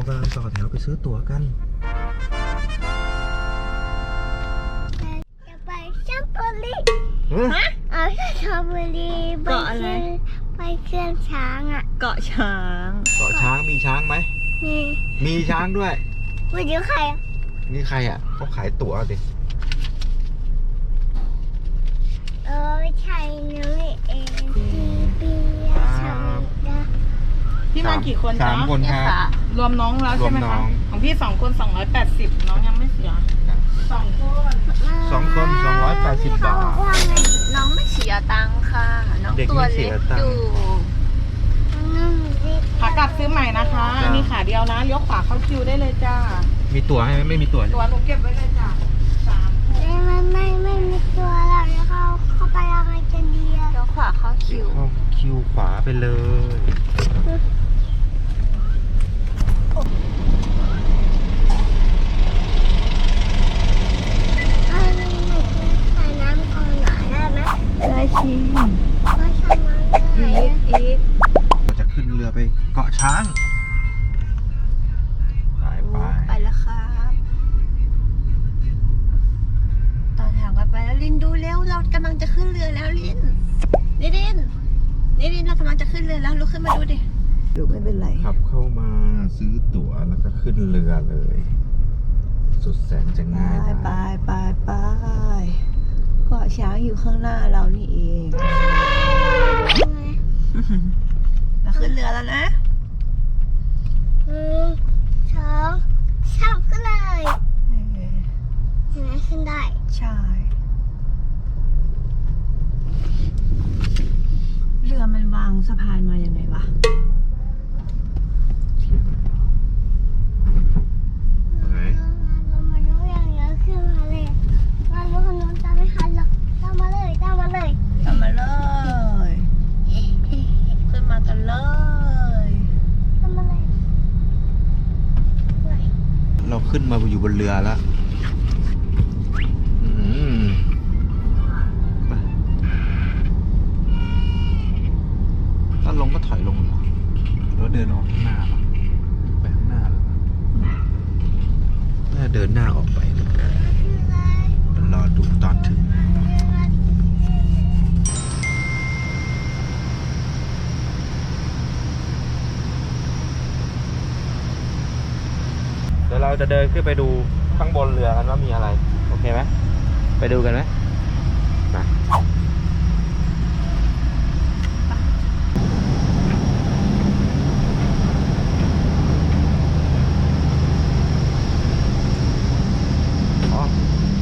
เรากำลังต่อแถวไปซื้อตั๋วกัน จะไปชัมบุรีเฮ้ยเอาชัมบุรีไปเกาะอะไรขึ้นไปเครื่องช้างอะ เกาะช้าง เกาะช้างมีช้างไหม มีมีช้างด้วย วันนี้ใครอะนี่ใครอะเขาขายตั๋วดิเออไม่ใช่นุ้ยเองปีปีอะชามิดาพี่มากี่คนสาจ๊ะมคนครับ รวมน้องแล้วใช่ไหมรวมน้คะองของพี่สองคนสองร้อยแปดสิบน้องยังไม่เสียสองคนสองคน280บาทเขบอกว่าไงน้องไม่เสียตังค่ะ น้องเด็กตัวไม่เสีเล็ยกตังค์ อยู่น้องเด็กขากลับซื้อใหม่นะคะจ้ะ มีขาเดียวนะเลี้ยวขวาเข้าคิวได้เลยจ้ามีตั๋วให้ไหมไม่มีตั๋วใช่ตัวไหมหนูเก็บไว้เลยจ้ะสามไม่ไม่ไม่ไม่มีตัวแล้วแล้วเขาเข้าไปยังไงกันดีอะเลี้ยวขวาเข้าคิวเข้าคิวขวาไปเลยเออ ไม่ไม่ใส่น้ำก่อนหน่อยได้ไหมได้ชิมไม่ใช่น้ำเลยอีกอีกเราจะขึ้นเรือไปเกาะช้าง ไปไปไปแล้วครับตอนแถวกันไปแล้วลินดูเร็วเรากำลังจะขึ้นเรือแล้วลินนิรินนิรินเรากำลังจะขึ้นเรือแล้วลุกขึ้นมาดูดิ ดูไม่เป็นไร ขับเข้ามาซื้อตั๋วแล้วก็ขึ้นเรือเลย สุดแสนจะไปง่ายไปดายไปไปเกาะช้างอยู่ข้างหน้าเรานี่เองเราขึ้นเรือแล้วนะหนึ่งสองสามขึ้นเลยเห็นไหมขึ้นได้ ใช่เรือมันวางสะพานมายังไงวะ ไหน เรามาดูอย่างเงี้ยขึ้นมาเลยมาดูคนนู้นตามไม่ทันหรอกตามมาเลยตามมาเลย ทำมาเลย ขึ้นมากันเลย ตามมาเลยเฮ้ย เรา ขึ้นมาอยู่บนเรือแล้วไปถ้าลงก็ถอยลงหรอหรือว่าเดินออกข้างหน้าหรอไปข้างหน้าหรอน่าเดินหน้าออกไปนะ ขึ้นเลย รอดูตอนถึง เราจะเดินขึ้นไปดูข้างบนเรือกันว่ามีอะไร โอเคไหมไปดูกันไหมมาอ๋อ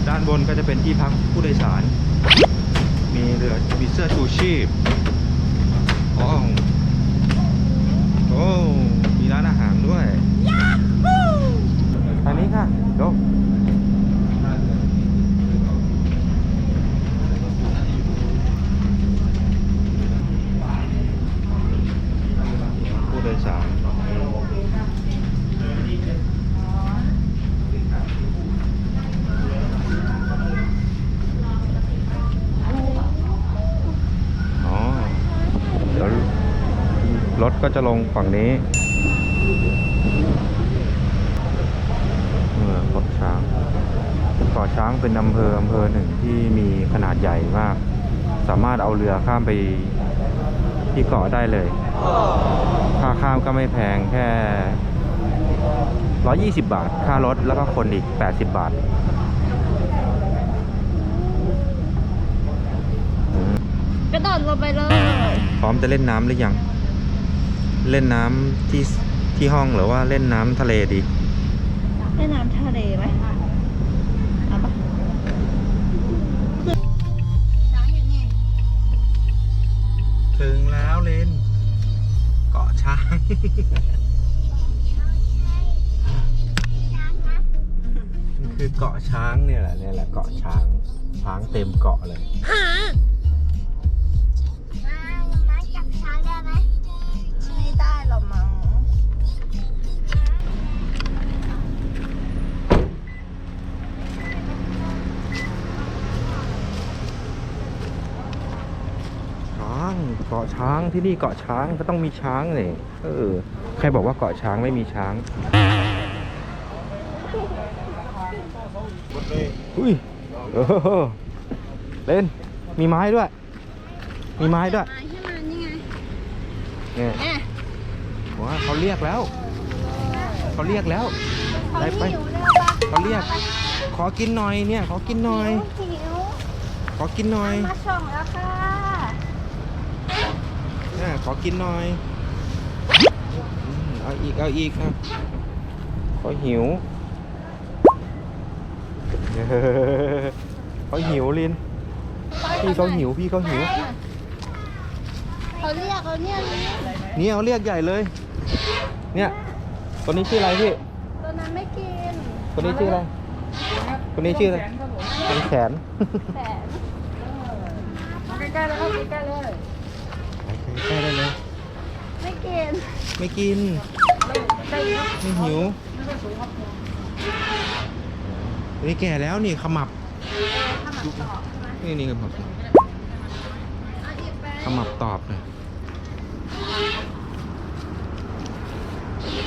ด้านบนก็จะเป็นที่พักผู้โดยสาร มีเรือ มีเสื้อชูชีพอ๋อโอ้มีร้านอาหารด้วย ค่ะยกผู้โดยสารอ๋อเดี๋ยวรถก็จะลงฝั่งนี้ เมืองเกาะช้างเกาะ ช้างเป็นอำเภออำเภอหนึ่งที่มีขนาดใหญ่มาก สามารถเอาเรือข้ามไปที่เกาะได้เลย ค่าข้ามก็ไม่แพงแค่ 120 บาท ค่ารถแล้วก็คนอีก 80 บาทอืมกระโดดลงไปเลย พร้อมจะเล่นน้ำหรือยัง เล่นน้ำที่ที่ห้องหรือว่าเล่นน้ำทะเลดี แม่น้ำทะเลไหม เกาะช้างเนี่ยแหละเนี่ยแหละเกาะช้างช้างเต็มเกาะเลยมามาจับช้างได้ไหมไม่ได้หรอกมั้งอ๋อางเกาะช้างที่นี่เกาะช้างก็ต้องมีช้างเลยเออใครบอกว่าเกาะช้างไม่มีช้าง อุ้ยเออเล่น มีไม้ด้วย มีไม้ด้วยไม้ให้มันนี่ไงเนี่ยแม่ว้าเขาเรียกแล้ว เขาเรียกแล้วไปไปหิวเร็วปะเขาเรียก ขอกินหน่อยเนี่ย ขอกินหน่อยหิวขอกินหน่อย มาส่งแล้วค่ะเนี่ยขอกินหน่อยอืมเอาอีก เอาอีกอะเขาหิว เขาหิวลิน พี่เขาหิวพี่เขาหิว เขาเรียกเขาเนี่ยเรียกเนี่ยเขาเรียกใหญ่เลย เนี่ยตัวนี้ชื่ออะไรพี่ ตัวนั้นไม่กิน ตัวนี้ชื่ออะไร ตัวนี้ชื่ออะไรเป็นแขนแสนใกล้ๆแล้วใกล้ๆเลยใกล้ได้เลย ไม่กิน ไม่กิน ไม่หิว นี่แก่แล้วนี่ขมับนี่นี่ขมับขมับตอบหน่อย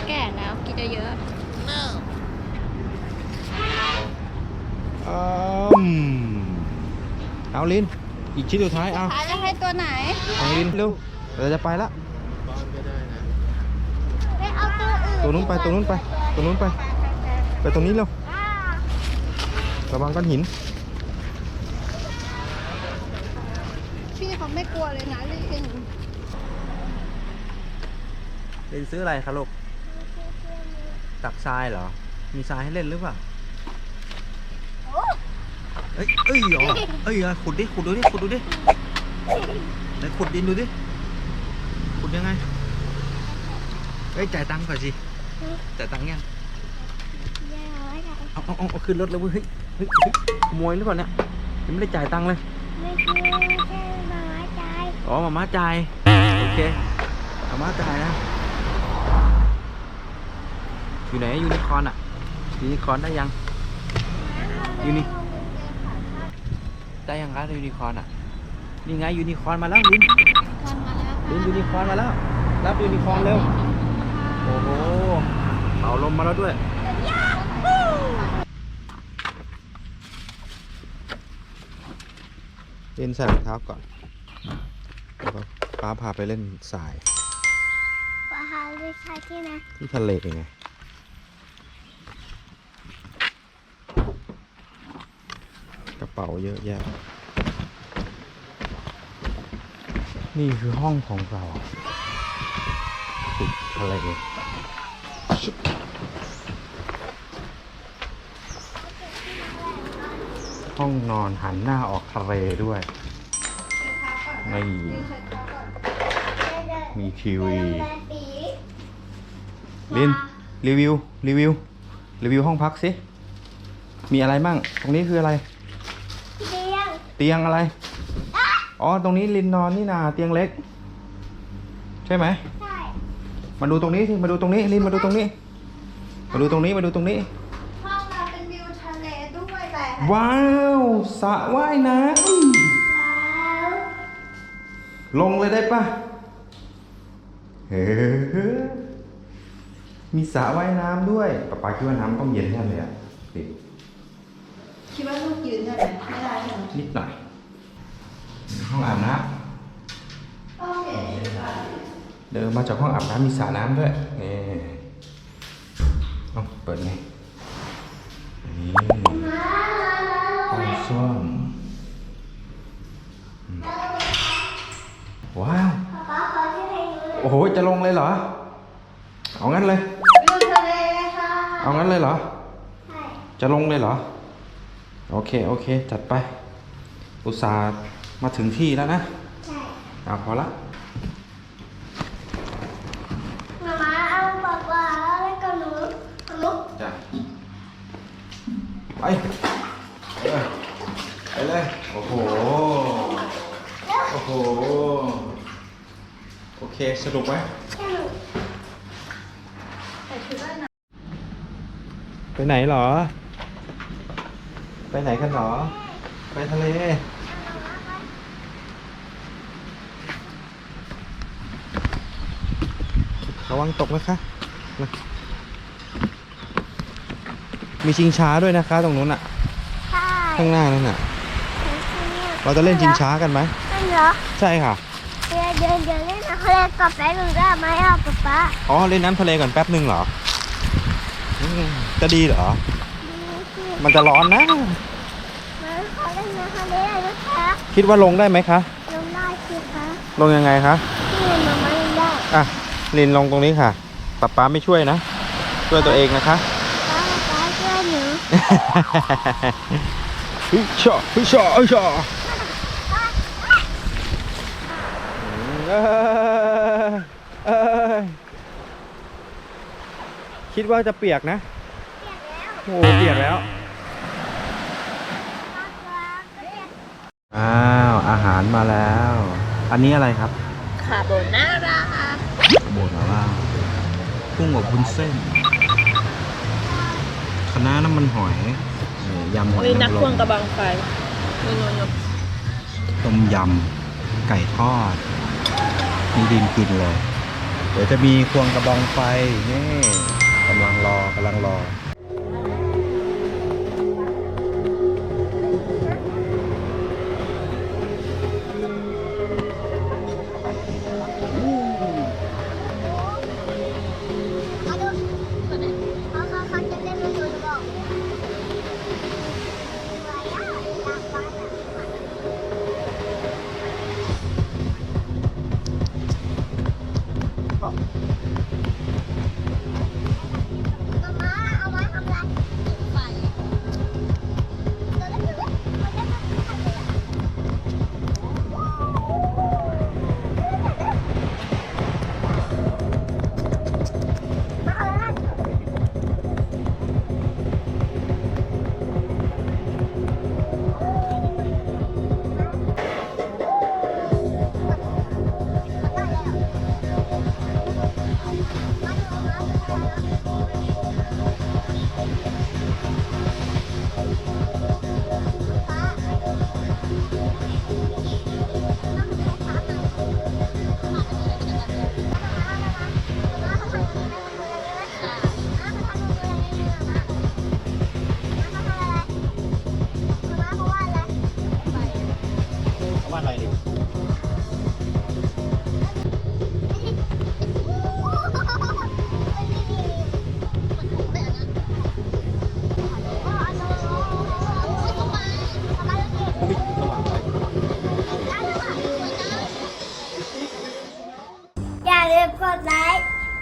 แก่แล้วกินเยอะอืมเอาลินอีกชิ้นสุดท้ายเอาท้ายจะให้ตัวไหนเอาลินเร็วเราจะไปละไม่เอาตัวอื่นตัวนู้นไปตัวนู้นไปตัวนู้นไป ไปตรงนี้เร็วอ่า ระวังก้อนหิน พี่เขาไม่กลัวเลยนะลิงลินซื้ออะไรคะลูก ตักทรายเหรอ มีทรายให้เล่นหรือเปล่าโอ้เอ้ย เอ้ยอ๋อเอ้ยอะขุดดิ ขุดดูดิ ขุดดูดิไหนขุดดินดูดิ ขุดยังไง เอ้ยจ่ายตังค์ก่อนสิจ่ายตังค์ยังยาวไว้ค่ะเอาเอาเอาเอาขึ้นรถเลยเว้ย เฮ้ยเฮ้ยเฮ้ยขโมยหรือเปล่าเนี่ยยังไม่ได้จ่ายตังค์เลย ไม่กินแค่มาไว้ใจอ๋อมาม่าจ่ายโอเคมาม่าจ่ายนะ อยู่ไหนยูนิคอร์นอะยูนิคอร์นได้ยัง ยูนิ ได้ยังครับยูนิคอร์นอะ นี่ไงยูนิคอร์นมาแล้วลินคนมาแล้วลินยูนิคอร์นมาแล้ว รับยูนิคอร์นเร็ว โอ้โหเป่าลมมาแล้วด้วย เล่นใส่รองเท้าก่อนแล้วก็ป้าพาไปเล่นสายว่าหาลูกชายที่ไหนที่ทะเลไง กระเป๋าเยอะแยะ นี่คือห้องของเราติดทะเลชุบ ห้องนอนหันหน้าออกทะเลด้วยนี่มีทีวีลินรีวิว รีวิว รีวิวห้องพักสิ มีอะไรบ้าง ตรงนี้คืออะไร เตียง เตียงอะไร อ๋อ ตรงนี้ลินนอนนี่นาเตียงเล็ก ใช่ไหมใช่ มาดูตรงนี้สิ มาดูตรงนี้ลินมาดูตรงนี้ มาดูตรงนี้ มาดูตรงนี้ ห้องเราเป็นวิวทะเลด้ วยแต่ว้าวสระว่ายน้ว้าวำลงเลยได้ปะเฮ้มีสระว่ายน้ำด้วยป๊าป๊าคิดว่าน้ำต้องเย็นแน่เลยอะลินคิดว่าลูกยืนได้ไหมไม่ได้ใช่ไหมนิดหน่อยห้องอาบน้โอเคำเดินมาจากห้องอาบน้ำมีสระน้ำด้วยนี่เอาเปิดไงนี่ ห้องส้วมอืมว้าว ป๊าขอที่ไหนดูหน่อยโอ้โห จะลงเลยเหรอ เอางั้นเลยวิวทะเลค่ะเอางั้นเลยเหรอ ใช่จะลงเลยเหรอ โอเค โอเค จัดไป อุตส่าห์มาถึงที่แล้วนะใช่เอาพอละมามาเอาป๊าป๊าแล้วก็หนูหนูจ้ะไป สรุปไหมสช่ไปไหนหรอ ไปไหนกันหรอ ไปทะเล ระวังตกนะคะ มีชิงช้าด้วยนะคะ ตรงนู้นอะข้างหน้านั่นอะ เราจะเล่นชิงช้ากันไหม ใช่เหรอ ใช่ค่ะ เดี๋ยวเดี๋ยวเดี๋ยวเล่นนะเขาเล่นกับแป๊บนึงได้ไหมอะป๊าป๊าอ๋อเล่นน้ำทะเลก่อนแป๊บหนึ่งเหรออืมจะดีเหรอดีสิมันจะร้อนนะ มันเขาเล่นนะเขาเล่นนะคะคิดว่าลงได้ไหมคะ ลงได้สิคะลงยังไงคะที่มันไม่ได้อะลินลงตรงนี้ค่ะป๊าป๊าไม่ช่วยนะช่วยตัวเองนะคะ ป๊าป๊าช่วยหนู ฮึชอฮึชอฮึชอ เอ้ยเอ้ยคิดว่าจะเปียกนะ โอ้เปียกแล้ว อ้าว อาหารมาแล้ว อันนี้อะไรครับคาโบนาร่าโบนมาว่ากุ้งอบวุ้นเส้นคณะน้ำมันหอยนี่ยำหอยมีนักนางรควงมกระบังไฟมีนวลต้มยำไก่ทอด มีดินกินเลย เดี๋ยวจะมีควงกระบองไฟนี่กำลังรอกำลังรอ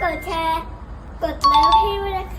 ดไลค์กดแชร์ กดเลิฟให้ด้วยนะคะ